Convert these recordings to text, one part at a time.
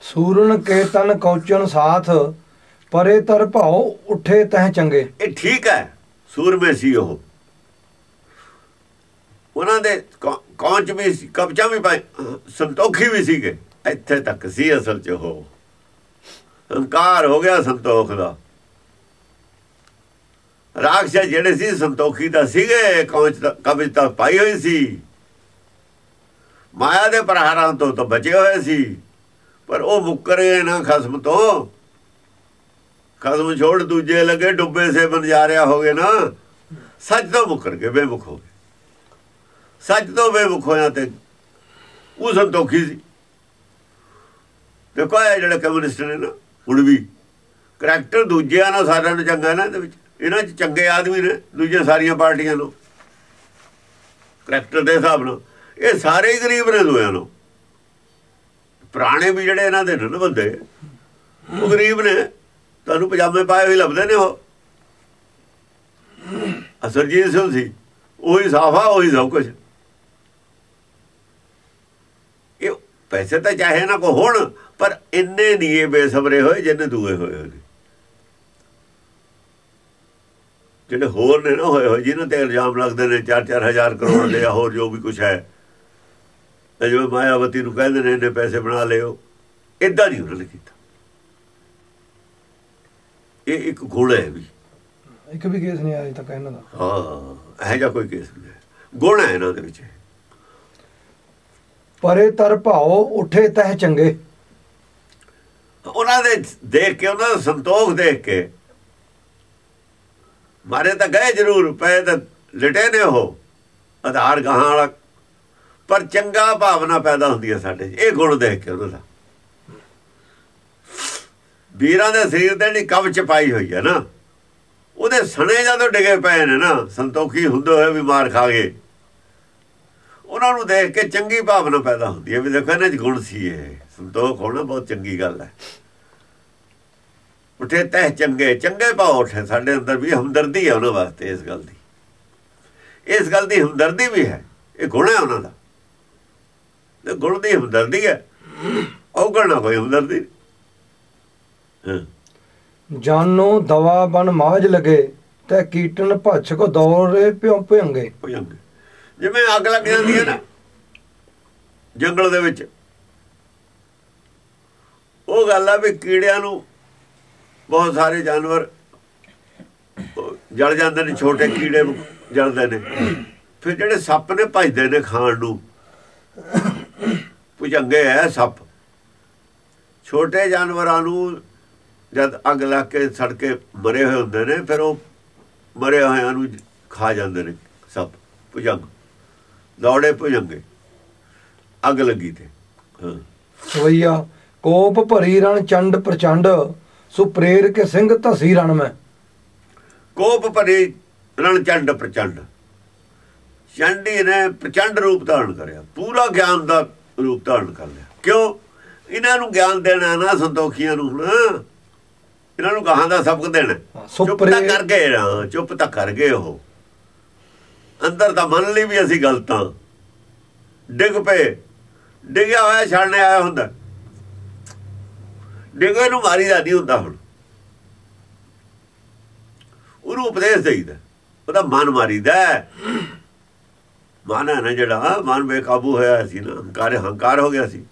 ਸੂਰਨ ਕੇ ਤਨ ਕੌਚਨ ਸਾਥ, ਪਰੇ ਤਰ ਭਾਉ ਉੱਠੇ ਤਹ ਚੰਗੇ। ਇਹ ਠੀਕ ਹੈ ਸੂਰਮੇ ਸੀ ਉਹ। ਉਹਨਾਂ ਦੇ ਕੌਂਚ ਵੀ ਸੀ, ਕਬਜ਼ਾ ਵੀ ਪਾਏ ਸੰਤੋਖੀ ਵੀ ਸੀਗੇ। ਇੱਥੇ ਤੱਕ ਸੀ ਅਸਲ 'ਚ ਉਹ। ਹੰਕਾਰ ਹੋ ਗਿਆ ਸੰਤੋਖ ਦਾ। ਰਾਖਸ਼ ਜਿਹੜੇ ਸੀ ਸੰਤੋਖੀ ਦਾ ਸੀਗੇ, ਕੌਂਚ ਦਾ ਕਬਜ਼ ਤਾਂ ਪਾਈ ਹੋਈ ਸੀ। ਮਾਇਆ ਦੇ ਪ੍ਰਹਾਰਾਂ ਤੋਂ ਤਾਂ ਬਚੇ ਹੋਏ ਸੀ। ਪਰ ਉਹ ਮੁੱਕਰ ਗਏ ਨਾ ਖਸਮ ਤੋਂ। ਖਸਮ ਛੋੜ ਦੂਜੇ ਲੱਗੇ, ਡੁੱਬੇ ਸੇ ਬਨਜਾਰਿਆ ਹੋ ਗਏ ਨਾ। ਸੱਚ ਤੋਂ ਮੁੱਕਰ ਗਏ, ਬੇਮੁਖ ਹੋ ਗਏ। ਸੱਚ ਤੋਂ ਬੇਮੁਖ ਹੋਇਆ ਤੇ ਉਹ ਸੰਤੋਖੀ ਸੀ। ਦੇਖੋ ਇਹ ਜਿਹੜੇ ਕਮਿਊਨਿਸਟ ਨੇ ਨਾ, ਹੁਣ ਵੀ ਕਰੈਕਟਰ ਦੂਜਿਆਂ ਨਾਲ ਸਾਰਿਆਂ ਨੂੰ ਚੰਗਾ ਨਾ, ਇਹਦੇ ਵਿੱਚ। ਇਹਨਾਂ 'ਚ ਚੰਗੇ ਆਦਮੀ ਨੇ, ਦੂਜੀਆਂ ਸਾਰੀਆਂ ਪਾਰਟੀਆਂ ਨੂੰ। ਕਰੈਕਟਰ ਦੇ ਹਿਸਾਬ ਨਾਲ। ਇਹ ਸਾਰੇ ਹੀ ਗਰੀਬ ਨੇ ਦੋਆਂ ਨੂੰ। ਪੁਰਾਣੇ ਵੀ ਜਿਹੜੇ ਇਹਨਾਂ ਦੇ ਨੇ ਬੰਦੇ, ਉਹ ਗਰੀਬ ਨੇ, ਤੁਹਾਨੂੰ ਪਜਾਮੇ ਪਾਏ ਹੋਏ ਲੱਭਦੇ ਨੇ ਉਹ। ਅਸਰਜੀਤ ਸਿੰਘ ਸੀ, ਉਹੀ ਸਾਫਾ ਉਹੀ ਸਭ ਕੁਝ ਇਹ ਪੈਸੇ ਤਾਂ ਚਾਹੇ ਨਾ ਕੋ ਹੋਣ, ਪਰ ਇੰਨੇ ਨਹੀਂ ਇਹ ਬੇਸਬਰੇ ਹੋਏ ਜਿੰਨੇ ਦੂਏ ਹੋਏ ਹੋਏ ਜਿਹੜੇ ਹੋਰ ਨੇ ਨਾ ਹੋਏ ਹੋਏ ਜਿਨ੍ਹਾਂ ਤੇ ਇਲਜ਼ਾਮ ਲੱਗਦੇ ਨੇ 4-4 ਹਜ਼ਾਰ ਕਰੋੜ ਦੇ ਜਾਂ ਹੋਰ ਜੋ ਵੀ ਕੁਝ ਹੈ। ਤੇ ਜਿਵੇਂ ਮਾਇਆਵਤੀ ਨੂੰ ਕਹਿੰਦੇ ਨੇ ਇਹਨੇ ਪੈਸੇ ਬਣਾ ਲਿਓ ਇਦਾਂ ਨਹੀਂ ਉਹਨਾਂ ਨੇ ਕੀਤਾ। ਇਹ ਇੱਕ ਗੁਣ ਹੈ ਵੀ। ਇੱਕ ਵੀ ਕੇਸ ਨਹੀਂ ਆਇਆ ਤੱਕ ਇਹਨਾਂ ਦਾ। ਹਾਂ ਇਹ ਜਿਹਾ ਕੋਈ ਕੇਸ ਨਹੀਂ ਗੁਣ ਹੈ ਇਹਨਾਂ ਦੇ ਵਿੱਚ ਪਰੇ ਤਰ ਭਾਉ ਉੱਠੇ ਤਹ ਚੰਗੇ। ਉਹਨਾਂ ਦੇ ਦੇਖ ਕੇ ਉਹਨਾਂ ਦਾ ਸੰਤੋਖ ਦੇਖ ਕੇ ਮਾਰੇ ਤਾਂ ਗਏ ਜ਼ਰੂਰ ਪਏ ਤਾਂ ਲਟੇ ਨੇ ਉਹ। ਆਧਾਰ ਗਾਹਾਂ ਵਾਲਾ ਪਰ ਚੰਗਾ ਭਾਵਨਾ ਪੈਦਾ ਹੁੰਦੀ ਹੈ ਸਾਡੇ 'ਚ। ਇਹ ਗੁਣ ਦੇਖ ਕੇ ਉਹਨਾਂ ਦਾ ਵੀਰਾਂ ਦੇ ਸਰੀਰ ਤੇ ਨਹੀਂ ਕਵਚ ਪਾਈ ਹੋਈ ਹੈ ਨਾ। ਉਹਦੇ ਸਣੇ ਜਦੋਂ ਡਿਗੇ ਪਏ ਨੇ ਨਾ, ਸੰਤੋਖੀ ਹੁੰਦੇ ਹੋਏ ਵੀ ਮਾਰ ਖਾ ਗਏ। ਉਹਨਾਂ ਨੂੰ ਦੇਖ ਕੇ ਚੰਗੀ ਭਾਵਨਾ ਪੈਦਾ ਹੁੰਦੀ ਹੈ ਵੀ ਦੇਖੋ ਇਹਨਾਂ 'ਚ ਗੁਣ ਸੀ ਇਹ। ਸੰਤੋਖ ਹੋਣਾ ਬਹੁਤ ਚੰਗੀ ਗੱਲ ਹੈ। ਉਠੇ ਤਹਿ ਚੰਗੇ ਚੰਗੇ ਭਾਵ ਉਠੇ। ਸਾਡੇ ਅੰਦਰ ਵੀ ਹਮਦਰਦੀ ਹੈ ਉਹਨਾਂ ਵਾਸਤੇ ਇਸ ਗੱਲ ਦੀ। ਇਸ ਗੱਲ ਦੀ ਹਮਦਰਦੀ ਵੀ ਹੈ। ਇਹ ਗੁਣ ਹੈ ਉਹਨਾਂ ਦਾ। ਤੇ ਗੁਣ ਦੀ ਹਮਦਰਦੀ ਹੈ। ਉਹ ਕਰਨਾ ਕੋਈ ਹਮਦਰਦੀ। ਜਾਨੋ ਦਵਾ ਬਨ ਮਾਜ ਲਗੇ ਤੇ ਕੀਟਨ ਭੱਛ ਕੋ ਦੌਰੇ ਪਿਉ ਭਿੰਗੇ ਭੁਜੰਗ ਜਿਵੇਂ ਅੱਗ ਲੱਗ ਜਾਂਦੀ ਹੈ ਨਾ ਜੰਗਲ ਦੇ ਵਿੱਚ। ਉਹ ਗੱਲ ਆ ਵੀ ਕੀੜਿਆਂ ਨੂੰ ਬਹੁਤ ਸਾਰੇ ਜਾਨਵਰ ਜਲ ਜਾਂਦੇ ਨੇ ਛੋਟੇ ਕੀੜੇ ਜਲਦੇ ਨੇ। ਫਿਰ ਜਿਹੜੇ ਸੱਪ ਨੇ ਭਜਦੇ ਨੇ ਖਾਣ ਨੂੰ। ਭੁਜੰਗੇ ਐ ਸੱਪ। ਛੋਟੇ ਜਾਨਵਰਾਂ ਨੂੰ ਜਦ ਅੱਗ ਲੱਗ ਕੇ ਸੜ ਕੇ ਮਰੇ ਹੋਏ ਹੁੰਦੇ ਨੇ ਫਿਰ ਉਹ ਮਰੇ ਹੋਇਆਂ ਨੂੰ ਖਾ ਜਾਂਦੇ ਨੇ ਸੱਪ ਭੁਜੰਗ। ਦੌੜੇ ਭੁਜੰਗੇ। ਅੱਗ ਲੱਗੀ ਤੇ ਹਾਂ। ਸਵਈਆ ਕੋਪ ਭਰੀ ਰਣ ਚੰਡ ਪ੍ਰਚੰਡ ਸੁਪ੍ਰੇਰ ਕੇ ਸਿੰਘ ਧਸੀ ਰਣ ਮੈਂ। ਕੋਪ ਭਰੇ ਰਣ ਚੰਡ ਪ੍ਰਚੰਡ। ਚੰਡੀ ਨੇ ਪ੍ਰਚੰਡ ਰੂਪ ਧਾਰਨ ਕਰਿਆ। ਪੂਰਾ ਗਿਆਨ ਦਾ ਰੂਪ ਧਾਰਨ ਕਰ ਲਿਆ। ਕਿਉਂ? ਇਹਨਾਂ ਨੂੰ ਗਿਆਨ ਦੇਣਾ ਨਾ ਸੰਤੋਖੀਆਂ ਨੂੰ ਹੁਣ ਇਹਨਾਂ ਨੂੰ ਕਹਾਂ ਦਾ ਸਬਕ ਦੇਣਾ। ਚੁੱਪ ਤਾਂ ਕਰ ਗਏ ਨਾ ਚੁੱਪ ਤਾਂ ਕਰ ਗਏ ਉਹ। ਅੰਦਰ ਤਾਂ ਮੰਨ ਲਈ ਵੀ ਅਸੀਂ ਗਲਤਾਂ ਡਿੱਗ ਪਏ। ਡਿੱਗਿਆ ਹੋਇਆ ਛਾੜਨੇ ਆਇਆ ਹੁੰਦਾ। ਡਿੱਗੇ ਨੂੰ ਮਾਰੀ ਦਾ ਨਹੀਂ ਹੁੰਦਾ ਹੁਣ। ਉਹਨੂੰ ਉਪਦੇਸ਼ ਦੇਈਦਾ। ਉਹਦਾ ਮਨ ਮਾਰੀਦਾ। ਮਨ ਹੈ ਨਾ ਜਿਹੜਾ ਮਨ ਬੇਕਾਬੂ ਹੋਇਆ ਸੀ ਨਾ ਹੰਕਾਰ ਹੰਕਾਰ ਹੋ ਗਿਆ ਸੀ।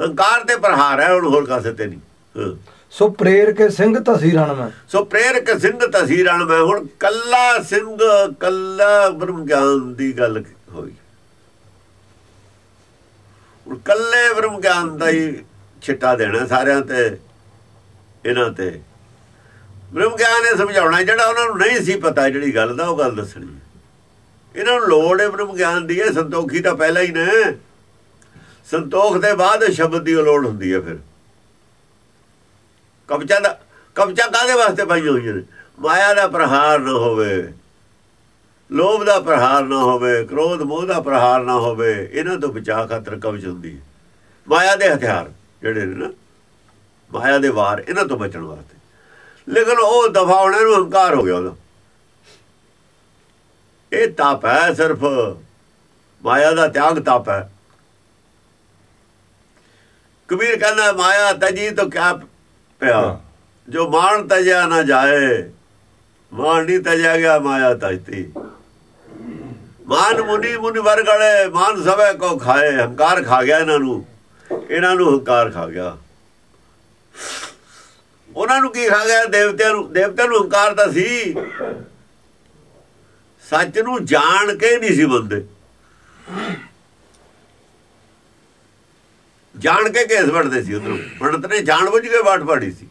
ਹੰਕਾਰ ਤੇ ਪ੍ਰਹਾਰ ਹੈ ਹੁਣ ਹੋਰ ਕਾਸੇ ਤੇ ਨਹੀਂ। ਸੋ ਪ੍ਰੇਰ ਕੇ ਸਿੰਘ ਧਸੀ ਰਣ ਮੈਂ। ਸੋ ਪ੍ਰੇਰਕ ਸਿੰਧ ਤਸੀਰਾਂ ਮੈਂ। ਹੁਣ ਕੱਲਾ ਸਿੰਘ ਕੱਲਾ ਬ੍ਰਹਮ ਗਿਆਨ ਦੀ ਗੱਲ ਹੋਈ। ਹੁਣ ਕੱਲੇ ਬ੍ਰਹਮ ਗਿਆਨ ਦਾ ਹੀ ਛਿੱਟਾ ਦੇਣਾ ਸਾਰਿਆਂ ਤੇ ਇਹਨਾਂ ਤੇ। ਬ੍ਰਹਮ ਗਿਆਨ ਨੇ ਸਮਝਾਉਣਾ ਜਿਹੜਾ ਉਹਨਾਂ ਨੂੰ ਨਹੀਂ ਸੀ ਪਤਾ ਜਿਹੜੀ ਗੱਲ ਦਾ ਉਹ ਗੱਲ ਦੱਸਣੀ ਇਹਨਾਂ ਨੂੰ ਲੋੜ ਹੈ ਬ੍ਰਹਮ ਗਿਆਨ ਦੀ ਹੈ, ਸੰਤੋਖੀ ਤਾਂ ਪਹਿਲਾਂ ਹੀ ਨੇ। ਸੰਤੋਖ ਦੇ ਬਾਅਦ ਸ਼ਬਦ ਦੀ ਲੋੜ ਹੁੰਦੀ ਹੈ ਫਿਰ। ਕਬਜ਼ਾ ਦਾ ਕਬਜ਼ਾ ਕਾਦੇ ਵਾਸਤੇ ਪਾਈਆਂ ਹੋਈਆਂ ਨੇ? ਮਾਇਆ ਦਾ ਪ੍ਰਹਾਰ ਨਾ ਹੋਵੇ, ਲੋਭ ਦਾ ਪ੍ਰਹਾਰ ਨਾ ਹੋਵੇ, ਕ੍ਰੋਧ ਮੋਹ ਦਾ ਪ੍ਰਹਾਰ ਨਾ ਹੋਵੇ, ਇਹਨਾਂ ਤੋਂ ਬਚਾ ਖਾਤਰ ਕਬਜ਼ ਹੁੰਦੀ ਹੈ। ਮਾਇਆ ਦੇ ਹਥਿਆਰ ਜਿਹੜੇ ਨੇ ਨਾ, ਮਾਇਆ ਦੇ ਵਾਰ ਇਹਨਾਂ ਤੋਂ ਬਚਣ ਵਾਸਤੇ। ਲੇਕਿਨ ਉਹ ਦਫ਼ਾ ਦਫਾਉਣੇ ਨੂੰ ਹੰਕਾਰ ਹੋ ਗਿਆ ਉਹਦਾ। ਇਹ ਤਪ ਹੈ ਸਿਰਫ। ਮਾਇਆ ਦਾ ਤਿਆਗ ਤਪ ਹੈ। ਕਬੀਰ ਕਹਿੰਦਾ ਮਾਇਆ ਤਜੀ ਤਾਂ ਕਿਆ ਪਿਆ? ਜੋ ਮਾਨ ਤਜਿਆ ਨਾ ਜਾਏ ਮਾਨ ਨਹੀਂ ਤਜਿਆ ਗਿਆ ਮਾਇਆ ਤਜਤੀ। ਮਾਨ ਮੁਨੀ ਮੁਨੀ ਵਰਗਲੇ ਮਾਨ ਸਭੇ ਕੋ ਖਾਏ ਹੰਕਾਰ ਖਾ ਗਿਆ ਇਹਨਾਂ ਨੂੰ। ਇਹਨਾਂ ਨੂੰ ਹੰਕਾਰ ਖਾ ਗਿਆ। ਉਹਨਾਂ ਨੂੰ ਕੀ ਖਾ ਗਿਆ? ਦੇਵਤਿਆਂ ਨੂੰ ਦੇਵਤਿਆਂ ਨੂੰ ਹੰਕਾਰ ਤਾਂ ਸੀ। ਸੱਚ ਨੂੰ ਜਾਣ ਕੇ ਨਹੀਂ ਸੀ ਬੰਦੇ। ਜਾਣ ਕੇ ਕੇਸ ਵੜਦੇ ਸੀ ਉਧਰੋਂ। ਪੰਡਤ ਨੇ ਜਾਣ ਬੁੱਝ ਕੇ ਬਾਟ ਪਾੜੀ ਸੀ।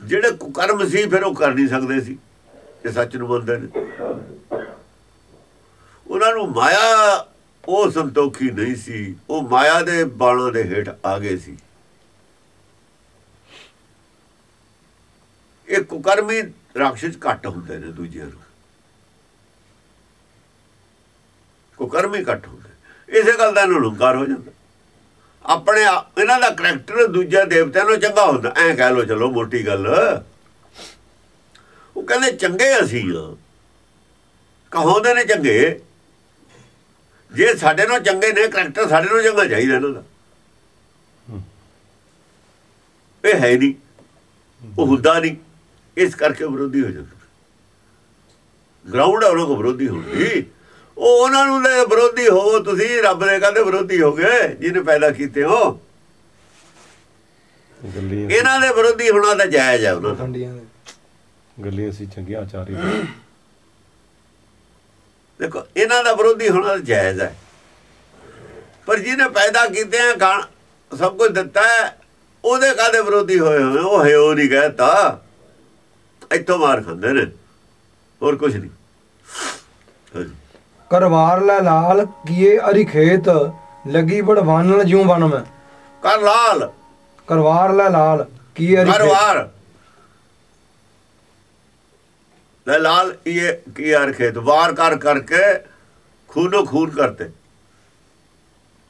ਜਿਹੜੇ ਕਰਮ ਸੀ, ਫਿਰ ਉਹ ਕਰ ਨਹੀਂ ਸਕਦੇ ਸੀ ਇਹ ਸੱਚ ਨੂੰ ਮੰਨਦੇ ਨੇ। ਉਹਨਾਂ ਨੂੰ ਮਾਇਆ ਉਹ ਸੰਤੋਖੀ ਨਹੀਂ ਸੀ, ਉਹ ਮਾਇਆ ਦੇ ਬਾਣਾਂ ਦੇ ਹੇਠ ਆ ਗਏ ਸੀ। ਇਹ ਕੁਕਰਮੀ ਰਾਖਸ਼ ਘੱਟ ਹੁੰਦੇ ਨੇ ਦੂਜਿਆਂ ਨੂੰ। ਕੁਕਰਮੀ ਘੱਟ ਹੁੰਦੇ ਇਸੇ ਗੱਲ ਦਾ ਇਹਨਾਂ ਨੂੰ ਹੰਕਾਰ ਹੋ ਜਾਂਦਾ। ਆਪਣੇ ਆਪ- ਇਹਨਾਂ ਦਾ ਕਰੈਕਟਰ ਦੂਜੇ ਦੇਵਤਿਆਂ ਨਾਲੋਂ ਚੰਗਾ ਹੁੰਦਾ। ਐਂ ਕਹਿ ਲੋ ਚਲੋ ਮੋਟੀ ਗੱਲ। ਉਹ ਕਹਿੰਦੇ ਚੰਗੇ ਅਸੀਂ ਕਹੋਂਦੇ ਨੇ ਚੰਗੇ? ਜੇ ਸਾਡੇ ਨਾਲ ਚੰਗੇ ਨੇ ਕਰੈਕਟਰ ਸਾਡੇ ਨਾਲ ਚੰਗਾ ਚਾਹੀਦਾ ਇਹਨਾਂ ਦਾ। ਇਹ ਹੈ ਨਹੀਂ। ਉਹ ਹੁੰਦਾ ਨਹੀਂ। ਇਸ ਕਰਕੇ ਵਿਰੋਧੀ ਹੋ ਜਾਂਦਾ ਗਰਾਊਂਡ ਉਹਨਾਂ ਕੋ ਵਿਰੋਧੀ ਹੁੰਦੀ ਉਹ ਉਹਨਾਂ ਨੂੰ ਦੇ ਵਿਰੋਧੀ ਹੋ ਤੁਸੀਂ ਰੱਬ ਦੇ ਕਹਿੰਦੇ ਵਿਰੋਧੀ ਹੋ ਗਏ ਜਿਹਨੇ ਪੈਦਾ ਕੀਤੇ ਹੋ। ਇਹਨਾਂ ਦੇ ਵਿਰੋਧੀ ਹੋਣਾ ਤਾਂ ਜਾਇਜ਼ ਹੈ ਉਹਨਾਂ ਦਾ। ਖੰਡੀਆਂ ਦੇ। ਗੱਲੀ ਅਸੀਂ ਚੰਗੀਆਂ ਆਚਾਰੀ ਦੇਖੋ ਇਹਨਾਂ ਦਾ ਵਿਰੋਧੀ ਹੋਣਾ ਤਾਂ ਜਾਇਜ਼ ਹੈ ਪਰ ਜਿਹਨੇ ਪੈਦਾ ਕੀਤੇ ਆ ਖਾਣ ਸਭ ਕੁਝ ਦਿੱਤਾ ਹੈ ਉਹਦੇ ਕਾਦੇ ਵਿਰੋਧੀ ਹੋਏ ਹੋਏ ਉਹ ਹੈ ਉਹ ਨਹੀਂ ਕਹਤਾ ਇੱਥੋਂ ਮਾਰ ਖਾਂਦੇ ਨੇ। ਹੋਰ ਕੁਝ ਨਹੀਂ। ਕਰਵਾਰ ਲੈ ਲਾਲ ਕੀਏ ਅਰੀ ਖੇਤ ਲੱਗੀ ਬੜਵਾਨਣ ਜਿਉ ਬਨ ਮੈਂ। ਕਰ ਲਾਲ। ਕਰਵਾਰ ਲੈ ਲਾਲ ਕੀਏ ਅਰੀ ਹਰ ਖੇਤ। ਵਾਰ ਲੈ ਲਾਲ ਇਹ ਕੀ ਯਾਰ ਖੇਤ। ਵਾਰ ਕਰ ਕਰਕੇ ਖੂਨੋ ਖੂਨ ਕਰਤੇ।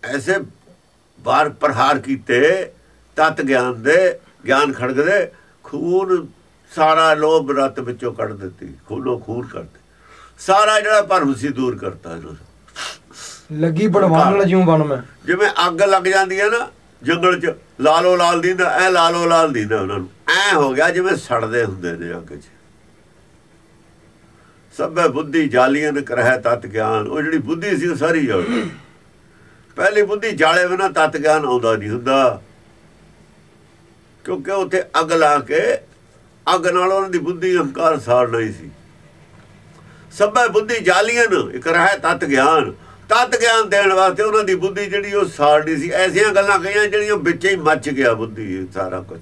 ਐਸੇ ਵਾਰ ਪ੍ਰਹਾਰ ਕੀਤੇ ਤਤ ਗਿਆਨ ਦੇ ਗਿਆਨ ਖੜਗ ਦੇ ਖੂਨ ਸਾਰਾ ਲੋਭ ਰਤ ਵਿੱਚੋਂ ਕੱਢ ਦਿੱਤੀ ਖੂਨੋ ਖੂਨ ਕਰਤੇ ਸਾਰਾ ਜਿਹੜਾ ਭਰਮ ਸੀ ਦੂਰ ਕਰਤਾ ਲੱਗੀ ਬੜਵਾਨਣ ਜਿਉ ਬਨ ਮੈਂ। ਜਿਵੇਂ ਅੱਗ ਲੱਗ ਜਾਂਦੀ ਹੈ ਨਾ ਜੰਗਲ 'ਚ ਲਾਲੋ ਲਾਲ ਦਿੰਦਾ ਐ ਲਾਲੋ ਲਾਲ ਦਿੰਦਾ ਉਹਨਾਂ ਨੂੰ। ਐ ਹੋ ਗਿਆ ਜਿਵੇਂ ਸੜਦੇ ਹੁੰਦੇ ਨੇ ਅੱਗ 'ਚ। ਸਭੇ ਬੁੱਧੀ ਜਾਲੀਆਂ ਨੇ ਕਰਹਿ ਤਤ ਗਿਆਨ। ਉਹ ਜਿਹੜੀ ਬੁੱਧੀ ਸੀ ਉਹ ਸਾਰੀ ਜਲ। ਗਈ ਪਹਿਲੀ ਬੁੱਧੀ ਜਾਲੇ ਬਿਨਾ ਤਤ ਗਿਆਨ ਆਉਂਦਾ ਨਹੀਂ ਹੁੰਦਾ। ਕਿਉਂਕਿ ਉੱਥੇ ਅੱਗ ਲਾ ਕੇ ਅੱਗ ਨਾਲ ਉਹਨਾਂ ਦੀ ਬੁੱਧੀ ਅਹੰਕਾਰ ਸਾੜਨਾ ਹੀ ਸੀ। ਸਭੇ ਬੁੱਧੀ ਜਾਲੀਆਂ ਇੱਕ ਰਹਿ ਤਤ ਗਿਆਨ। ਤਤ ਗਿਆਨ ਦੇਣ ਵਾਸਤੇ ਉਹਨਾਂ ਦੀ ਬੁੱਧੀ ਜਿਹੜੀ ਉਹ ਸਾੜਨੀ ਸੀ। ਐਸੀਆਂ ਗੱਲਾਂ ਕਹੀਆਂ ਜਿਹੜੀਆਂ ਵਿੱਚ ਹੀ ਮੱਚ ਗਿਆ ਬੁੱਧੀ ਸਾਰਾ ਕੁਝ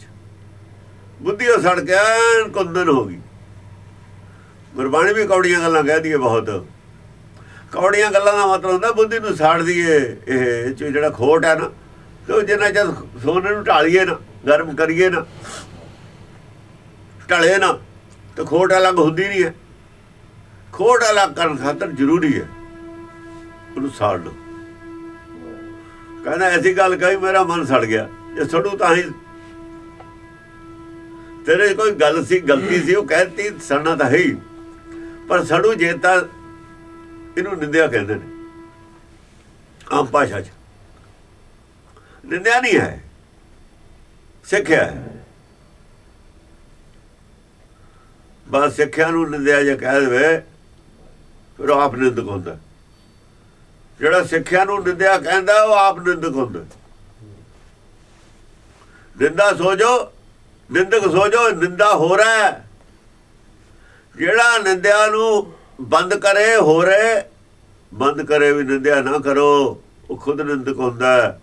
ਬੁੱਧੀ ਉਹ ਸੜ ਗਿਆ ਐਨ ਕੁੰਦਨ ਹੋ ਗਈ। ਗੁਰਬਾਣੀ ਵੀ ਕੌੜੀਆਂ ਗੱਲਾਂ ਕਹਿ ਹੈ ਬਹੁਤ। ਕੌੜੀਆਂ ਗੱਲਾਂ ਦਾ ਮਤਲਬ ਹੁੰਦਾ ਬੁੱਧੀ ਨੂੰ ਸਾੜ ਦਈਏ, ਇਹ ਜਿਹੜਾ ਖੋਟ ਹੈ ਨਾ, ਤੇ ਉਹ ਜਿੰਨਾ ਚਿਰ ਸੋਨੇ ਨੂੰ ਢਾਲੀਏ ਨਾ, ਗਰਮ ਕਰੀਏ ਨਾ ਢਲੇ ਨਾ, ਤੇ ਖੋਟ ਅਲੱਗ ਹੁੰਦੀ ਨਹੀਂ ਹੈ। ਖੋਟ ਅਲੱਗ ਕਰਨ ਖਾਤਰ ਜ਼ਰੂਰੀ ਹੈ। ਉਹਨੂੰ ਸਾੜ ਲਓ। ਕਹਿੰਦਾ, ਐਸੀ ਗੱਲ ਕਹੀ, ਮੇਰਾ ਮਨ ਸੜ ਗਿਆ। ਜੇ ਸੜੂ ਤਾਂ ਹੀ ਤੇਰੇ 'ਚ ਕੋਈ ਗੱਲ ਸੀ, ਗਲਤੀ ਸੀ, ਉਹ ਕਹਿਤੀ, ਸੜਨਾ ਤਾਂ ਹੈ ਹੀ। ਪਰ ਸੜੂ ਜੇ ਤਾਂ ਇਹਨੂੰ ਨਿੰਦਿਆ ਕਹਿੰਦੇ ਨੇ, ਆਮ ਭਾਸ਼ਾ 'ਚ। ਨਿੰਦਿਆ ਨਹੀਂ ਹੈ। ਸਿੱਖਿਆ ਹੈ। ਬਸ ਸਿੱਖਿਆ ਨੂੰ ਨਿੰਦਿਆ ਜੇ ਕਹਿ ਦੇਵੇ, ਫਿਰ ਉਹ ਆਪ ਨਿੰਦਕ ਹੁੰਦਾ। ਜਿਹੜਾ ਸਿੱਖਿਆ ਨੂੰ ਨਿੰਦਿਆ ਕਹਿੰਦਾ, ਉਹ ਆਪ ਨਿੰਦਕ ਹੁੰਦਾ। ਨਿੰਦਾ ਸੋਜੋ, ਨਿੰਦਕ ਸੋਜੋ, ਨਿੰਦਾ ਹੋ ਰਿਹਾ ਜਿਹੜਾ ਨਿੰਦਿਆ ਨੂੰ ਬੰਦ ਕਰੇ, ਹੋ ਰਹੇ, ਬੰਦ ਕਰੇ ਵੀ ਨਿੰਦਿਆ ਨਾ ਕਰੋ, ਉਹ ਖੁਦ ਨਿੰਦਕ ਹੁੰਦਾ ਹੈ।